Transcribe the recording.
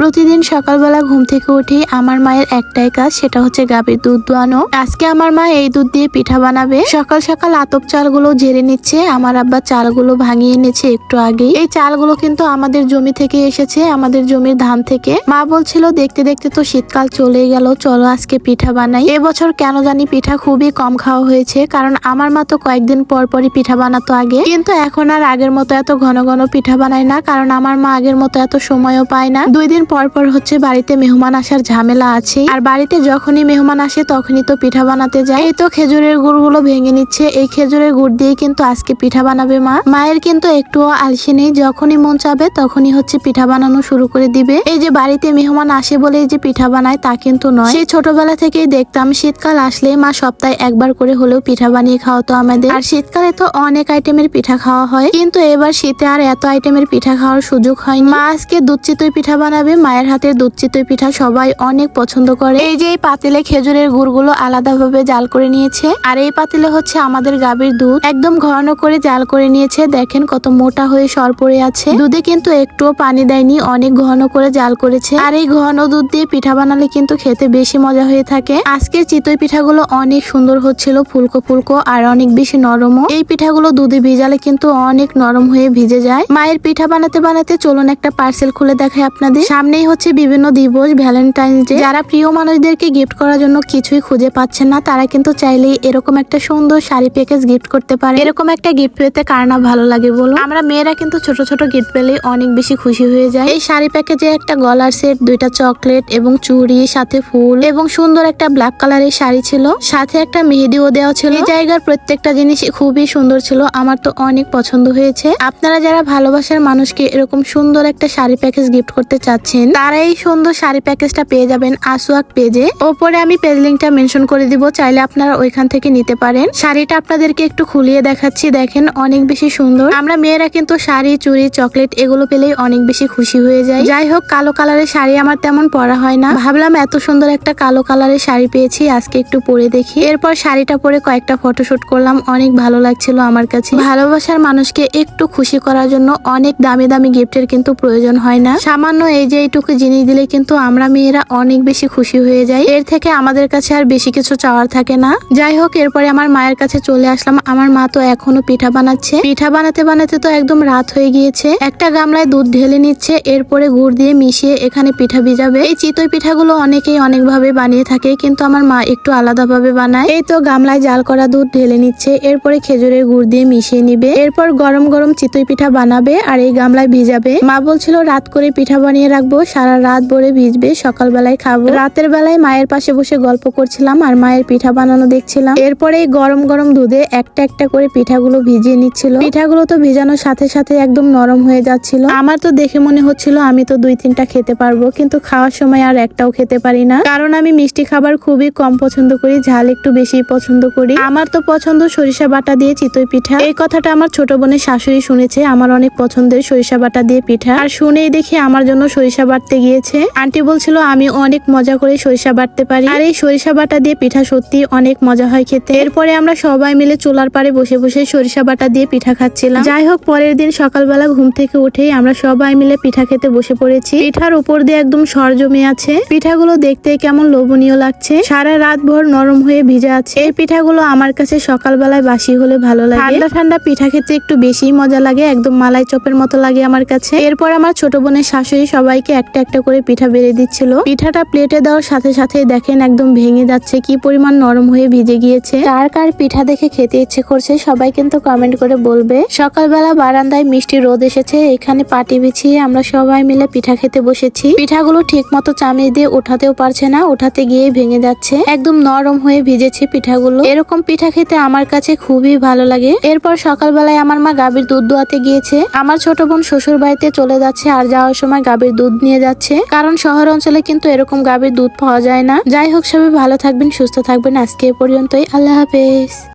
প্রতিদিন সকালবেলা ঘুম থেকে উঠে আমার মায়ের একটাই কাজ, সেটা হচ্ছে গাভীর দুধ দোয়ানো। আজকে আমার মা এই দুধ দিয়ে পিঠা বানাবে। সকাল সকাল আতপ চালগুলো ঝেড়ে নিচ্ছে, আমার আব্বা চালগুলো ভাঙিয়ে এনেছে একটু আগে এই চালগুলো কিন্তু আমাদের জমি থেকে এসেছে, আমাদের জমির ধান থেকে। মা বলছিল, দেখতে দেখতে তো শীতকাল চলে গেল, চলো আজকে পিঠা বানাই। এবছর কেন জানি পিঠা খুবই কম খাওয়া হয়েছে, কারণ আমার মা তো কয়েকদিন পর পরই পিঠা বানাতো আগে। কিন্তু এখন আর আগের মতো এত ঘন ঘন পিঠা বানায় না, কারণ আমার মা আগের মতো এত সময়ও পায় না। দুই দিন পর পর হচ্ছে বাড়িতে মেহমান আসার ঝামেলা আছে। আর বাড়িতে যখনই মেহমান আসে, তখনই তো পিঠা বানাতে যায়। এই তো খেজুরের গুড়গুলো ভেঙে নিচ্ছে। এই খেজুরের গুড় দিয়ে কিন্তু আজকে পিঠা বানাবে মা। মায়ের কিন্তু একটুও আলসে নেই। যখনই মন চাবে, তখনই হচ্ছে পিঠা বানানো শুরু করে দিবে। এই যে বাড়িতে মেহমান আসে বলে যে পিঠা বানায়, তা কিন্তু নয়। সেই ছোটবেলা থেকেই দেখতাম, শীতকাল আসলে মা সপ্তাহে একবার করে হলেও পিঠা বানিয়ে খাওয়াতো আমাদের। আর শীতকালে তো অনেক আইটেমের পিঠা খাওয়া হয়। কিন্তু এবার শীতে আর এত আইটেমের পিঠা খাওয়ার সুযোগ হয়নি। মা আজকে দুধ চিতই পিঠা বানাবে। মায়ের হাতের দুধ চিতই পিঠা সবাই অনেক পছন্দ করে। এই যে এই পাতিলে খেজুরের গুড়গুলো আলাদাভাবে জাল করে নিয়েছে। আর এই পাতিলে হচ্ছে আমাদের গাভীর দুধ। একদম ঘন করে জাল করে নিয়েছে। দেখেন কত মোটা হয়ে সর পড়ে আছে। দুধে কিন্তু একটুও পানি দেয়নি, অনেক ঘন করে জাল করেছে। আর এই ঘন দুধ দিয়ে পিঠা বানালে কিন্তু খেতে বেশি মজা হয়ে থাকে। আজকের চিতই পিঠাগুলো অনেক সুন্দর হচ্ছিল, ফুলকো ফুলকো, আর অনেক বেশি নরমও। এই পিঠাগুলো দুধে ভিজালে কিন্তু অনেক নরম হয়ে ভিজে যায়। মায়ের পিঠা বানাতে বানাতে চলুন একটা পার্সেল খুলে দেখায় আপনাদের। সামনেই হচ্ছে বিভিন্ন দিবস ভ্যালেন্টাইন্স ডে যারা প্রিয় মানুষদেরকে গিফট করার জন্য কিছুই খুঁজে পাচ্ছেন না, তারা কিন্তু চাইলেই এরকম একটা সুন্দর শাড়ি প্যাকেজ গিফট করতে পারে। এরকম একটা গিফট পেতে কার না ভালো লাগে বলো আমরা মেয়েরা কিন্তু ছোট ছোট গিফট পেলেই অনেক বেশি খুশি হয়ে যায় এই শাড়ি প্যাকেজে একটা গলার সেট দুইটা চকলেট এবং চুড়ি, সাথে ফুল এবং সুন্দর একটা ব্ল্যাক কালারের শাড়ি ছিল। সাথে একটা মেহেদিও দেওয়া ছিল। এই জায়গার প্রত্যেকটা জিনিস খুবই সুন্দর ছিল, আমার তো অনেক পছন্দ হয়েছে। আপনারা যারা ভালোবাসার মানুষকে এরকম সুন্দর একটা শাড়ি প্যাকেজ গিফট করতে চাচ্ছেন তারা এই সুন্দর শাড়ি প্যাকেজটা পেয়ে যাবেন আসুয়াক পেজে। ওপরে আমি পেজ লিঙ্কটা মেনশন করে দিব, চাইলে আপনারা ওইখান থেকে নিতে পারেন। শাড়িটা আপনাদেরকে একটু খুলিয়ে দেখাচ্ছি, দেখেন অনেক বেশি সুন্দর। আমরা মেয়েরা কিন্তু শাড়ি, চুড়ি, চকলেট এগুলো পেলেই অনেক বেশি খুশি হয়ে যায় যাই হোক, কালো কালারের শাড়ি আমার তেমন পরা হয় না। ভাবলাম এত সুন্দর একটা কালো কালারের শাড়ি পেয়েছি, আজকে একটু পরে দেখি। এরপর শাড়িটা পরে কয়েকটা ফটোশুট করলাম, অনেক ভালো লাগছিল আমার কাছে। ভালোবাসার মানুষকে একটু খুশি করার জন্য অনেক দামি দামি গিফটের কিন্তু প্রয়োজন হয় না। সামান্য এই যে এইটুকু জিনিস দিলে কিন্তু আমরা মেয়েরা অনেক বেশি খুশি হয়ে যাই। এর থেকে আমাদের কাছে আর বেশি কিছু চাওয়ার থাকে না। যাই হোক, এরপরে আমার মায়ের কাছে চলে আসলাম। আমার মা তো এখনও পিঠা বানাচ্ছে। পিঠা বানাতে বানাতে তো একদম রাত হয়ে গিয়েছে। একটা গামলায় দুধ ঢেলে নিচ্ছে। এরপরে গুড় দিয়ে মিশিয়ে এখানে পিঠা ভিজাবে। এই চিতই পিঠাগুলো অনেকেই অনেক ভাবে বানিয়ে থাকে, কিন্তু আমার মা একটু আলাদাভাবে বানায়। এই তো গামলায় জাল করা দুধ ঢেলে নিচ্ছে। এরপরে খেজুরের গুড় দিয়ে মিশিয়ে নিবে। এরপর গরম গরম চিতই পিঠা বানাবে আর এই গামলায় ভিজাবে। মা বলছিল, রাত করে পিঠা বানিয়ে রাখব সারা রাত ভরে ভিজবে, সকালবেলায় খাব। রাতের বেলায় মায়ের পাশে বসে গল্প করছিলাম আর মায়ের পিঠা বানানো দেখছিলাম। এরপরে গরম গরম দুধে একটা একটা করে পিঠাগুলো ভিজিয়ে নিচ্ছিল। পিঠাগুলো তো ভিজানোর সাথে সাথে একদম নরম হয়ে যাচ্ছিল। আমার তো দেখে মনে হচ্ছিল আমি তো দুই তিনটা খেতে পারব, কিন্তু খাওয়ার সময় আর একটাও খেতে পারি না। কারণ আমি মিষ্টি খাবার খুবই কম পছন্দ করি, ঝাল একটু বেশি পছন্দ করি। আমার তো পছন্দ সরিষা বাটা দিয়ে চিতই পিঠা। এই কথাটা আমার ছোট বোনের শাশুড়ি শুনেছে, আমার অনেক পছন্দের সরিষা বাটা দিয়ে পিঠা। আর শুনেই দেখি আমার জন্য সরিষা বাটতে গিয়েছে। আন্টি বলছিল, আমি অনেক মজা করে সরিষা বাটতে পারি। আর এই সরিষা বাটা দিয়ে পিঠা সত্যি অনেক মজা হয় খেতে। এরপরে আমরা সবাই মিলে চুলার পাড়ে বসে বসে সরিষা বাটা দিয়ে পিঠা খাচ্ছিলাম। যাই হোক, পরের দিন সকালবেলা ঘুম থেকে উঠেই আমরা সবাই মিলে পিঠা খেতে বসে পড়েছি। পিঠার উপর দিয়ে একদম সর জমে আছে। পিঠাগুলো দেখতে কেমন লোভনীয় লাগছে। সারা রাত ভর নরম হয়ে ভিজা আছে। এই পিঠাগুলো আমার কাছে সকালবেলায় বাসি হলে ভালো লাগে। ঠান্ডা ঠান্ডা পিঠা খেতে একটু বেশি মজা লাগে। একদম মালাই চপের মতো লাগে আমার কাছে। এরপর আমার ছোট বোনের শাশুড়ি সবাইকে একটা একটা করে পিঠা বেড়ে দিচ্ছিল। পিঠাটা প্লেটে দেওয়ার সাথে সাথে দেখেন একদম ভেঙে যাচ্ছে, কি পরিমাণ নরম হয়ে ভিজে গিয়েছে। কার কার পিঠা দেখে খেতে ইচ্ছে করছে সবাই কিন্তু কমেন্ট করে বলবে। সকালবেলা বারান্দায় মিষ্টি রোদ এসেছে, এখানে পাটি বিছিয়ে আমরা সবাই মিলে পিঠা খেতে বসেছি। পিঠাগুলো ঠিক মতো চামিচ দিয়ে ওঠাতেও পারছে না, ওঠাতে গিয়ে ভেঙে যাচ্ছে। একদম নরম হয়ে ভিজেছে পিঠাগুলো। এরকম পিঠা খেতে আমার কাছে খুবই ভালো লাগে। এরপর সকালবেলায় আমার মা গাভীর দুধ দোয়াতে গিয়েছে। আমার ছোট বোন শ্বশুর বাড়িতে চলে যাচ্ছে আর যাওয়ার সময় গাভীর দুধ নিয়ে যাচ্ছে। কারণ শহর অঞ্চলে কিন্তু এরকম গাভীর দুধ পাওয়া যায় না। যাই হোক, সবাই ভালো থাকবেন, সুস্থ থাকবেন। আজকে এ পর্যন্তই। আল্লাহ হাফেজ।